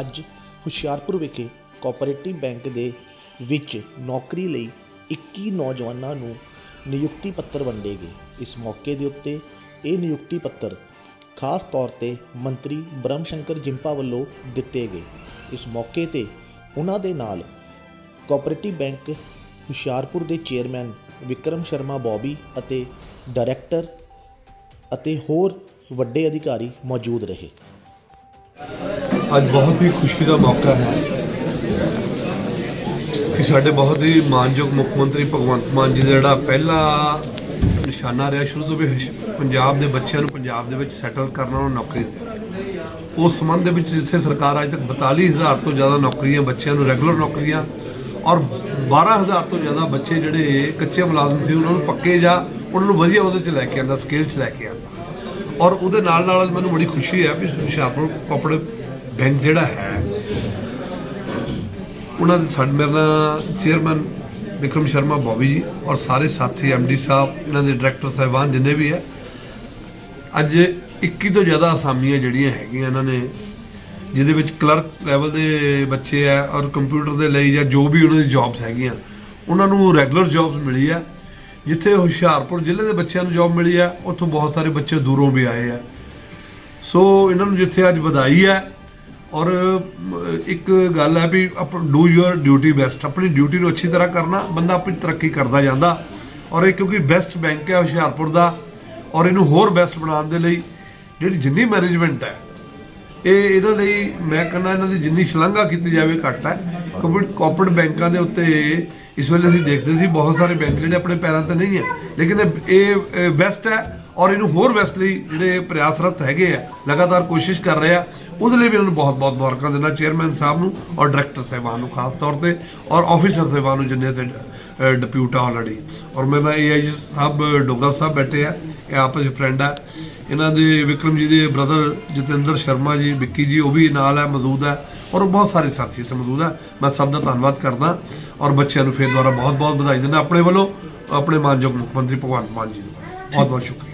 ਅੱਜ ਹੁਸ਼ਿਆਰਪੁਰ ਵਿਖੇ cooperative bank ਦੇ ਵਿੱਚ ਨੌਕਰੀ ਲਈ 21 ਨੌਜਵਾਨਾਂ ਨੂੰ ਨਿਯੁਕਤੀ ਪੱਤਰ ਵੰਡੇ ਗਏ। ਇਸ ਮੌਕੇ ਦੇ ਉੱਤੇ ਇਹ ਨਿਯੁਕਤੀ ਪੱਤਰ ਖਾਸ ਤੌਰ ਤੇ ਮੰਤਰੀ ਬ੍ਰਹਮ ਸ਼ੰਕਰ ਜਿੰਪਾ ਵੱਲੋਂ ਦਿੱਤੇ ਗਏ। ਇਸ ਮੌਕੇ ਤੇ ਉਹਨਾਂ ਦੇ ਨਾਲ ਕੋਆਪਰੇਟਿਵ ਬੈਂਕ ਹੁਸ਼ਿਆਰਪੁਰ ਦੇ ਚੇਅਰਮੈਨ ਵਿਕਰਮ ਸ਼ਰਮਾ ਬੌਬੀ ਅਤੇ ਡਾਇਰੈਕਟਰ ਅਤੇ ਹੋਰ ਵੱਡੇ ਅਧਿਕਾਰੀ ਮੌਜੂਦ ਰਹੇ। ਅੱਜ ਬਹੁਤ ਹੀ ਖੁਸ਼ੀ ਦਾ ਮੌਕਾ ਹੈ ਕਿ ਸਾਡੇ ਬਹੁਤ ਹੀ ਮਾਨਯੋਗ ਮੁੱਖ ਮੰਤਰੀ ਭਗਵੰਤ ਮਾਨ ਜੀ ਦਾ ਜਿਹੜਾ ਪਹਿਲਾ ਨਿਸ਼ਾਨਾ ਰਿਹਾ, ਸ਼ੁਰੂ ਤੋਂ ਵੀ ਪੰਜਾਬ ਦੇ ਬੱਚਿਆਂ ਨੂੰ ਪੰਜਾਬ ਦੇ ਵਿੱਚ ਸੈਟਲ ਕਰਨਾ ਉਹਨਾਂ ਨੌਕਰੀ ਦੇਣੀ ਉਸ ਸੰਬੰਧ ਦੇ ਵਿੱਚ ਜਿੱਥੇ ਸਰਕਾਰ ਅੱਜ ਤੱਕ 42000 ਤੋਂ ਜ਼ਿਆਦਾ ਨੌਕਰੀਆਂ, ਬੱਚਿਆਂ ਨੂੰ ਰੈਗੂਲਰ ਨੌਕਰੀਆਂ ਔਰ 12000 ਤੋਂ ਜ਼ਿਆਦਾ ਬੱਚੇ ਜਿਹੜੇ ਕੱਚੇ ਮੁਲਾਜ਼ਮ ਸੀ, ਉਹਨਾਂ ਨੂੰ ਪੱਕੇ ਜਾਂ ਉਹਨਾਂ ਨੂੰ ਵਧੀਆ ਉਹਦੇ 'ਚ ਲੈ ਕੇ ਆਂਦਾ ਸਕਿੱਲ 'ਚ ਲੈ ਕੇ ਆਂਦਾ ਔਰ ਉਹਦੇ ਨਾਲ ਨਾਲ ਮੈਨੂੰ ਬੜੀ ਖੁਸ਼ੀ ਹੈ ਵੀ ਹੁਸ਼ਿਆਰਪੁਰ ਕੋਪਰੇਟ ਬੈਂਕ ਜਿਹੜਾ ਹੈ, ਉਹਨਾਂ ਦੇ ਸਾਡੇ ਮੇਰੇ ਨਾਲ ਚੇਅਰਮੈਨ ਵਿਕਰਮ ਸ਼ਰਮਾ ਬੋਬੀ ਜੀ ਔਰ ਸਾਰੇ ਸਾਥੀ ਐਮਡੀ ਸਾਹਿਬ, ਇਹਨਾਂ ਦੇ ਡਾਇਰੈਕਟਰ ਸਾਹਿਬਾਨ ਜਿੰਨੇ ਵੀ ਹੈ, ਅੱਜ 21 ਤੋਂ ਜ਼ਿਆਦਾ ਅਸਾਮੀਆਂ ਜਿਹੜੀਆਂ ਹੈਗੀਆਂ ਇਹਨਾਂ ਨੇ, ਜਿਹਦੇ ਵਿੱਚ ਕਲਰਕ ਲੈਵਲ ਦੇ ਬੱਚੇ ਆ ਔਰ ਕੰਪਿਊਟਰ ਦੇ ਲਈ ਜਾਂ ਜੋ ਵੀ ਉਹਨਾਂ ਦੀ ਜੌਬਸ ਹੈਗੀਆਂ, ਉਹਨਾਂ ਨੂੰ ਰੈਗੂਲਰ ਜੌਬਸ ਮਿਲੀ ਆ ਜਿੱਥੇ ਹੁਸ਼ਿਆਰਪੁਰ ਜ਼ਿਲ੍ਹੇ ਦੇ ਬੱਚਿਆਂ ਨੂੰ ਜੌਬ ਮਿਲੀ ਆ ਉੱਥੋਂ ਬਹੁਤ ਸਾਰੇ ਬੱਚੇ ਦੂਰੋਂ ਵੀ ਆਏ ਆ ਸੋ ਇਹਨਾਂ ਨੂੰ ਜਿੱਥੇ ਅੱਜ ਵਧਾਈ ਹੈ ਔਰ ਇੱਕ ਗੱਲ ਹੈ ਵੀ ਡੂ ਯੂਅਰ ਡਿਊਟੀ ਬੈਸਟ ਆਪਣੀ ਡਿਊਟੀ ਨੂੰ ਅੱਛੀ ਤਰ੍ਹਾਂ ਕਰਨਾ, ਬੰਦਾ ਆਪਣੀ ਤਰੱਕੀ ਕਰਦਾ ਜਾਂਦਾ। ਔਰ ਇਹ ਕਿਉਂਕਿ ਬੈਸਟ ਬੈਂਕ ਹੈ ਹੁਸ਼ਿਆਰਪੁਰ ਦਾ, ਔਰ ਇਹਨੂੰ ਹੋਰ ਬੈਸਟ ਬਣਾਉਣ ਦੇ ਲਈ ਜਿਹੜੀ ਜਿੰਨੀ ਮੈਨੇਜਮੈਂਟ ਹੈ, ਇਹ ਇਹਨਾਂ ਲਈ, ਮੈਂ ਕਹਿੰਦਾ ਇਹਨਾਂ ਦੀ ਜਿੰਨੀ ਸ਼ਲਾਘਾ ਕੀਤੀ ਜਾਵੇ ਘੱਟ ਹੈ। ਕਿਉਂਕਿ ਕਾਰਪੋਰੇਟ ਬੈਂਕਾਂ ਦੇ ਉੱਤੇ ਇਸ ਵੇਲੇ ਅਸੀਂ ਦੇਖਦੇ ਸੀ, ਬਹੁਤ ਸਾਰੇ ਬੈਂਕ ਜਿਹੜੇ ਆਪਣੇ ਪੈਰਾਂ ਤੇ ਨਹੀਂ ਹੈ। ਲੇਕਿਨ ਇਹ ਬੈਸਟ ਹੈ ਔਰ ਇਹਨੂੰ ਹੋਰ ਬੈਸਟ ਲਈ ਜਿਹੜੇ ਪ੍ਰਯਾਸਰਤ ਹੈਗੇ ਆ, ਲਗਾਤਾਰ ਕੋਸ਼ਿਸ਼ ਕਰ ਰਹੇ ਆ, ਉਹਦੇ ਲਈ ਵੀ ਇਹਨਾਂ ਨੂੰ ਬਹੁਤ ਬਹੁਤ ਮੁਬਾਰਕਾਂ ਦਿੰਦਾ ਚੇਅਰਮੈਨ ਸਾਹਿਬ ਨੂੰ ਔਰ ਡਾਇਰੈਕਟਰ ਸਾਹਿਬਾਨ ਨੂੰ ਖਾਸ ਤੌਰ ਤੇ ਔਰ ਆਫੀਸਰ ਸਾਹਿਬਾਨ ਨੂੰ ਜਿੰਨੇ ਤੇ ਡਿਪਿਊਟ ਆਲਰੇਡੀ ਔਰ ਮੇਰੇ ਨਾਲ ਏਆਈ ਸਾਹਿਬ, ਡੋਗਰਾ ਸਾਹਿਬ ਬੈਠੇ ਆ, ਇਹ ਆਪਸ ਵਿੱਚ ਫਰੈਂਡ ਆ। ਇਹਨਾਂ ਦੇ ਵਿਕਰਮ ਜੀ ਦੇ ਬ੍ਰਦਰ ਜਤਿੰਦਰ ਸ਼ਰਮਾ ਜੀ, ਵਿੱਕੀ ਜੀ, ਉਹ ਵੀ ਨਾਲ ਹੈ ਮੌਜੂਦ ਹੈ ਔਰ ਬਹੁਤ ਸਾਰੇ ਸਾਥੀ ਇੱਥੇ ਮੌਜੂਦ ਹੈ ਮੈਂ ਸਭ ਦਾ ਧੰਨਵਾਦ ਕਰਦਾ ਔਰ ਬੱਚਿਆਂ ਨੂੰ ਫੇਰ ਦੁਆਰਾ ਬਹੁਤ ਬਹੁਤ ਵਧਾਈ ਦਿੰਦਾ ਆਪਣੇ ਵੱਲੋਂ, ਆਪਣੇ ਮਾਨਯੋਗ ਮੁੱਖ ਮੰਤਰੀ ਭਗਵੰਤ ਮਾਨ ਜੀ ਦਾ। ਬਹੁਤ ਬਹੁਤ ਸ਼ੁਕਰੀਆ।